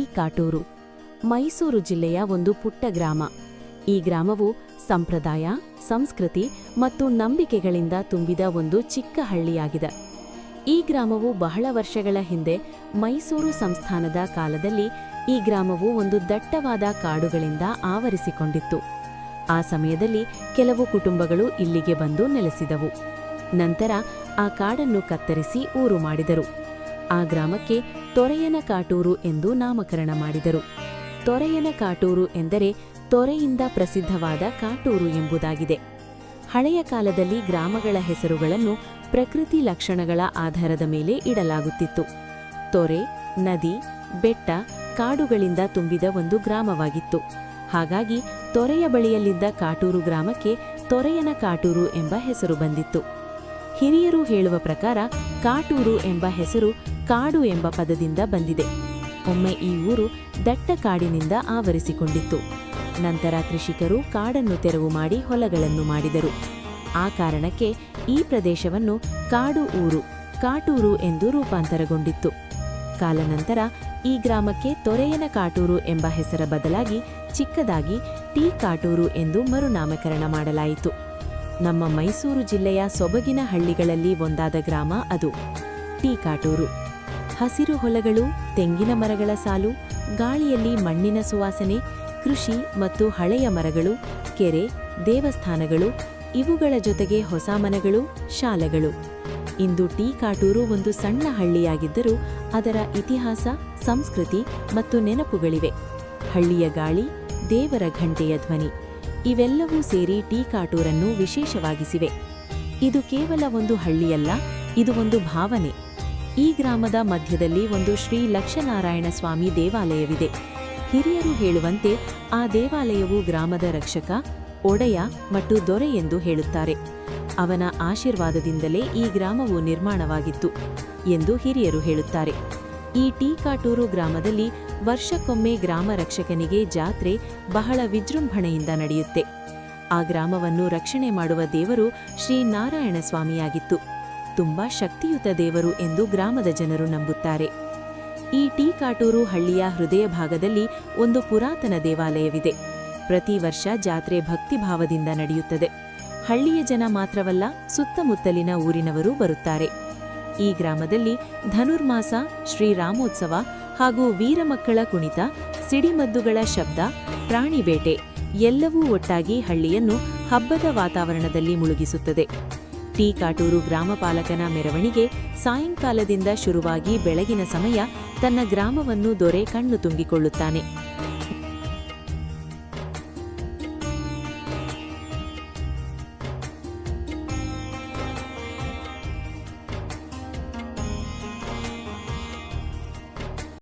ಕಾಟೂರು ಮೈಸೂರು ಜಿಲ್ಲೆಯ ಒಂದು ಪುಟ್ಟ ಗ್ರಾಮ. ಈ ಗ್ರಾಮವು ಸಂಪ್ರದಾಯ, ಸಂಸ್ಕೃತಿ ಮತ್ತು ನಂಬಿಕೆಗಳಿಂದ ತುಂಬಿದ ಒಂದು ಚಿಕ್ಕ ಹಳ್ಳಿಯಾಗಿದೆ. ಈ ಗ್ರಾಮವು ಬಹಳ ವರ್ಷಗಳ ಹಿಂದೆ ಮೈಸೂರು ಸಂಸ್ಥಾನದ ಕಾಲದಲ್ಲಿ ಈ ಗ್ರಾಮವು ಒಂದು ದಟ್ಟವಾದ ಕಾಡುಗಳಿಂದ ಆವರಿಸಿಕೊಂಡಿತ್ತು. ಆ ಸಮಯದಲ್ಲಿ ಕೆಲವು ಕುಟುಂಬಗಳು ಇಲ್ಲಿಗೆ ಬಂದು ನೆಲೆಸಿದವು. ನಂತರ ಆ ಕಾಡನ್ನು ಕತ್ತರಿಸಿ ಊರು ಮಾಡಿದರು. ಆ ಗ್ರಾಮಕ್ಕೆ ತೊರೆಯನ ಕಾಟೂರು ಎಂದು ನಾಮಕರಣ ಮಾಡಿದರು. ತೊರೆಯನ ಕಾಟೂರು ಎಂದರೆ ತೊರೆಯಿಂದ ಪ್ರಸಿದ್ಧವಾದ ಕಾಟೂರು ಎಂಬುದಾಗಿದೆ. ಹಳೆಯ ಕಾಲದಲ್ಲಿ ಗ್ರಾಮಗಳ ಹೆಸರುಗಳನ್ನು ಪ್ರಕೃತಿ ಲಕ್ಷಣಗಳ ಆಧಾರದ ಮೇಲೆ ಇಡಲಾಗುತ್ತಿತ್ತು. ತೊರೆ, ನದಿ, ಬೆಟ್ಟ, ಕಾಡುಗಳಿಂದ ತುಂಬಿದ ಒಂದು ಗ್ರಾಮವಾಗಿತ್ತು. ಹಾಗಾಗಿ ತೊರೆಯ ಬಳಿಯಲ್ಲಿದ್ದ ಕಾಟೂರು ಗ್ರಾಮಕ್ಕೆ ತೊರೆಯನ ಕಾಟೂರು ಎಂಬ ಹೆಸರು ಬಂದಿತ್ತು. ಹಿರಿಯರು ಹೇಳುವ ಪ್ರಕಾರ ಕಾಟೂರು ಎಂಬ ಹೆಸರು ಕಾಡು ಎಂಬ ಪದದಿಂದ ಬಂದಿದೆ. ಒಮ್ಮೆ ಈ ಊರು ದಟ್ಟ ಕಾಡಿನಿಂದ ಆವರಿಸಿಕೊಂಡಿತ್ತು. ನಂತರ ಕೃಷಿಕರು ಕಾಡನ್ನು ತೆರವು ಮಾಡಿ ಹೊಲಗಳನ್ನು ಮಾಡಿದರು. ಆ ಕಾರಣಕ್ಕೆ ಈ ಪ್ರದೇಶವನ್ನು ಕಾಡು ಊರು, ಕಾಟೂರು ಎಂದು ರೂಪಾಂತರಗೊಂಡಿತ್ತು. ಕಾಲನಂತರ ಈ ಗ್ರಾಮಕ್ಕೆ ತೊರೆಯನ ಕಾಟೂರು ಎಂಬ ಹೆಸರ ಬದಲಾಗಿ ಚಿಕ್ಕದಾಗಿ ಟಿ ಕಾಟೂರು ಎಂದು ಮರುನಾಮಕರಣ ಮಾಡಲಾಯಿತು. ನಮ್ಮ ಮೈಸೂರು ಜಿಲ್ಲೆಯ ಸೊಬಗಿನ ಹಳ್ಳಿಗಳಲ್ಲಿ ಒಂದಾದ ಗ್ರಾಮ ಅದು, ಟಿ ಕಾಟೂರು. ಹಸಿರು ಹೊಲಗಳು, ತೆಂಗಿನ ಮರಗಳ ಸಾಲು, ಗಾಳಿಯಲ್ಲಿ ಮಣ್ಣಿನ ಸುವಾಸನೆ, ಕೃಷಿ ಮತ್ತು ಹಳೆಯ ಮರಗಳು, ಕೆರೆ, ದೇವಸ್ಥಾನಗಳು, ಇವುಗಳ ಜೊತೆಗೆ ಹೊಸ ಮನೆಗಳು, ಶಾಲೆಗಳು. ಇಂದು ಟೀ ಕಾಟೂರು ಒಂದು ಸಣ್ಣ ಹಳ್ಳಿಯಾಗಿದ್ದರೂ ಅದರ ಇತಿಹಾಸ, ಸಂಸ್ಕೃತಿ ಮತ್ತು ನೆನಪುಗಳಿವೆ. ಹಳ್ಳಿಯ ಗಾಳಿ, ದೇವರ ಘಂಟೆಯ ಧ್ವನಿ, ಇವೆಲ್ಲವೂ ಸೇರಿ ಟೀ ಕಾಟೂರನ್ನು ವಿಶೇಷವಾಗಿಸಿವೆ. ಇದು ಕೇವಲ ಒಂದು ಹಳ್ಳಿಯಲ್ಲ, ಇದು ಒಂದು ಭಾವನೆ. ಈ ಗ್ರಾಮದ ಮಧ್ಯದಲ್ಲಿ ಒಂದು ಶ್ರೀ ಲಕ್ಷನಾರಾಯಣ ಸ್ವಾಮಿ ದೇವಾಲಯವಿದೆ. ಹಿರಿಯರು ಹೇಳುವಂತೆ ಆ ದೇವಾಲಯವು ಗ್ರಾಮದ ರಕ್ಷಕ, ಒಡೆಯ ಮತ್ತು ದೊರೆ ಎಂದು ಹೇಳುತ್ತಾರೆ. ಅವನ ಆಶೀರ್ವಾದದಿಂದಲೇ ಈ ಗ್ರಾಮವು ನಿರ್ಮಾಣವಾಗಿತ್ತು ಎಂದು ಹಿರಿಯರು ಹೇಳುತ್ತಾರೆ. ಈ ಟೀಕಾಟೂರು ಗ್ರಾಮದಲ್ಲಿ ವರ್ಷಕ್ಕೊಮ್ಮೆ ಗ್ರಾಮ ರಕ್ಷಕನಿಗೆ ಜಾತ್ರೆ ಬಹಳ ವಿಜೃಂಭಣೆಯಿಂದ ನಡೆಯುತ್ತೆ. ಆ ಗ್ರಾಮವನ್ನು ರಕ್ಷಣೆ ಮಾಡುವ ದೇವರು ಶ್ರೀ ನಾರಾಯಣ ಸ್ವಾಮಿಯಾಗಿತ್ತು. ತುಂಬಾ ಶಕ್ತಿಯುತ ದೇವರು ಎಂದು ಗ್ರಾಮದ ಜನರು ನಂಬುತ್ತಾರೆ. ಈ ಟೀಕಾಟೂರು ಹಳ್ಳಿಯ ಹೃದಯ ಭಾಗದಲ್ಲಿ ಒಂದು ಪುರಾತನ ದೇವಾಲಯವಿದೆ. ಪ್ರತಿ ವರ್ಷ ಜಾತ್ರೆ ಭಕ್ತಿಭಾವದಿಂದ ನಡೆಯುತ್ತದೆ. ಹಳ್ಳಿಯ ಜನ ಮಾತ್ರವಲ್ಲ, ಸುತ್ತಮುತ್ತಲಿನ ಊರಿನವರೂ ಬರುತ್ತಾರೆ. ಈ ಗ್ರಾಮದಲ್ಲಿ ಧನುರ್ಮಾಸ, ಶ್ರೀರಾಮೋತ್ಸವ ಹಾಗೂ ವೀರಮಕ್ಕಳ ಕುಣಿತ, ಸಿಡಿಮದ್ದುಗಳ ಶಬ್ದ ಪ್ರಾಣಿಬೇಟೆ ಎಲ್ಲವೂ ಒಟ್ಟಾಗಿ ಹಳ್ಳಿಯನ್ನು ಹಬ್ಬದ ವಾತಾವರಣದಲ್ಲಿ ಮುಳುಗಿಸುತ್ತದೆ. ಟಿ ಕಾಟೂರು ಗ್ರಾಮಪಾಲಕನ ಮೆರವಣಿಗೆ ಸಾಯಂಕಾಲದಿಂದ ಶುರುವಾಗಿ ಬೆಳಗಿನ ಸಮಯ ತನ್ನ ಗ್ರಾಮವನ್ನು ದೊರೆ ಕಣ್ಣು ತುಂಬಿಕೊಳ್ಳುತ್ತಾನೆ.